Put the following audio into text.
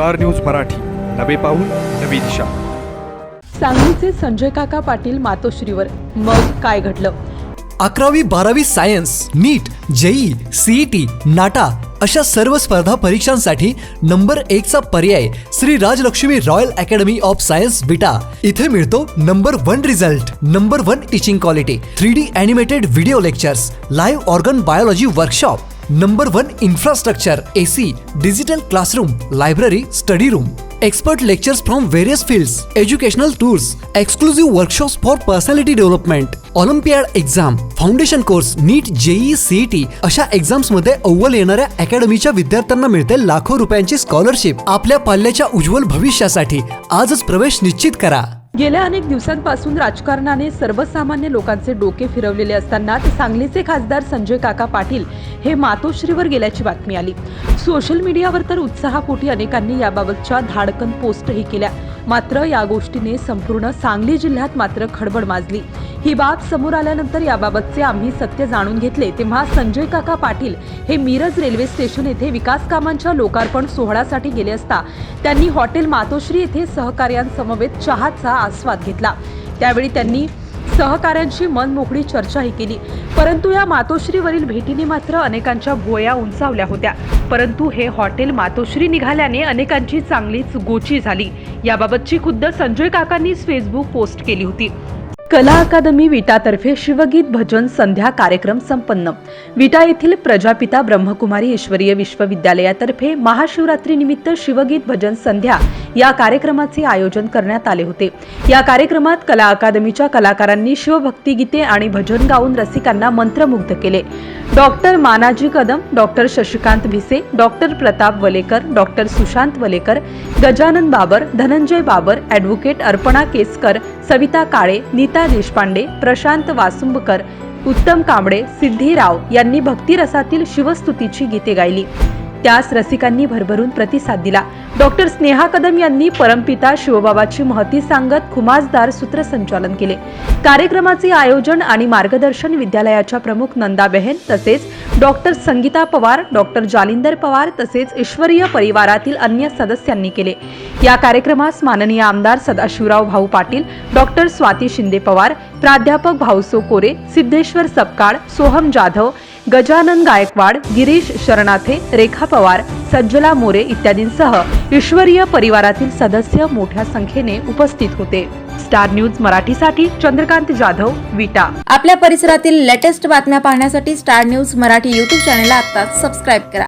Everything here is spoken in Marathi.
Star news Marathi. नवे पाऊल नवी दिशा. सांगलीचे संजय काका पाटील मातोश्रीवर मग काय घडलं? अकरावी बारावी science NEET JEE CET NATA अशा सर्व स्पर्धा परीक्षांसाठी नंबर एकचा पर्याय Shri Rajlaxmi royal academy of science Vita इथे मिळतो number one result number one teaching quality three D animated video lectures live organ biology workshop. Number one infrastructure AC digital classroom library study room expert lectures from various fields educational tours exclusive workshops for personality development olympiad exam foundation course NEET JEE CET अशा एक्झाम्समध्ये अव्वल येणाऱ्या अकॅडमीच्या विद्यार्थ्यांना मिळते लाखो रुपयांची स्कॉलरशिप आपल्या पाल्याच्या उज्ज्वल भविष्यासाठी आजच प्रवेश निश्चित करा. गेल्या अनेक दिवसांपासून राजकारणाने सर्वसामान्य लोकांचे डोके फिरवलेले असताना सांगलीचे खासदार संजय काका पाटील हे मातोश्रीवर गेल्याची बातमी आली. सोशल मीडियावर तर उत्साहापोटी अनेकांनी याबाबतच्या धाडकन पोस्टही केल्या. मात्र या गोष्टीने संपूर्ण सांगली जिल्ह्यात मात्र खडबड माजली. ही बाब समोर आल्यानंतर याबाबतचे आम्ही सत्य जाणून घेतले. तेव्हा संजय काका पाटील हे मिरज रेल्वे स्टेशन येथे विकास कामांच्या लोकार्पण सोहळ्यासाठी गेले असता त्यांनी हॉटेल मातोश्री येथे सहकार्यांसमवेत चहाचा आस्वाद घेतला. त्यावेळी त्यांनी सहकाऱ्यांशी मनमोकळी चर्चाही केली. परंतु या मातोश्रीवरील भेटीने मात्र अनेकांच्या भोया उंचावल्या होत्या. परंतु हे हॉटेल मातोश्री निघाल्याने अनेकांची चांगलीच गोची झाली. याबाबतची खुद्द संजय काकांनीच फेसबुक पोस्ट केली होती. कला अकादमी विटातर्फे शिवगीत भजन संध्या कार्यक्रम संपन्न. विटा येथील प्रजापिता ब्रह्मकुमारी ईश्वरीय विश्वविद्यालयातर्फे महाशिवरात्री निमित्त शिवगीत भजन संध्या या कार्यक्रमाचे आयोजन करण्यात आले होते. या कार्यक्रमात कला अकादमीच्या कलाकारांनी शिवभक्ती गीते आणि भजन गाऊन रसिकांना मंत्रमुग्ध केले. Doctor Manaji Kadam doctor Shashikant Bhise doctor Pratap Walekar doctor Sushant Walekar Gajanan Babar Dhananjay Babar advocate Arpana Keskar Savita Kale Neeta Deshpande Prashant Vasumbkar Uttam Kamble Siddhi राव यांनी भक्तिरसातील शिवस्तुतीची गीते गायली. त्यास रसिकांनी भरभरून प्रतिसाद दिला. डॉक्टर स्नेहा कदम यांनी परमपिता शिवबाबाची महती सांगत खुमासदार सूत्रसंचालन केले. कार्यक्रमाचे आयोजन आणि मार्गदर्शन विद्यालयाच्या प्रमुख नंदाबेहेन तसेच डॉक्टर संगीता पवार डॉक्टर जालिंदर पवार तसेच ईश्वरीय परिवारातील अन्य सदस्यांनी केले. या कार्यक्रमास माननीय आमदार सदाशिवराव भाऊ पाटील डॉक्टर स्वाती शिंदे पवार प्राध्यापक भाऊसो कोरे सिद्धेश्वर सपकाळ सोहम जाधव गजानन गायकवाड गिरीश शरणाथे रेखा पवार सज्जला मोरे इत्यादींसह ईश्वरीय परिवारातील सदस्य मोठ्या संख्येने उपस्थित होते. स्टार न्यूज मराठीसाठी चंद्रकांत जाधव विटा. आपल्या परिसरातील लेटेस्ट बातम्या पाहण्यासाठी स्टार न्यूज मराठी यूट्यूब चॅनलला आत्ताच सबस्क्राईब करा.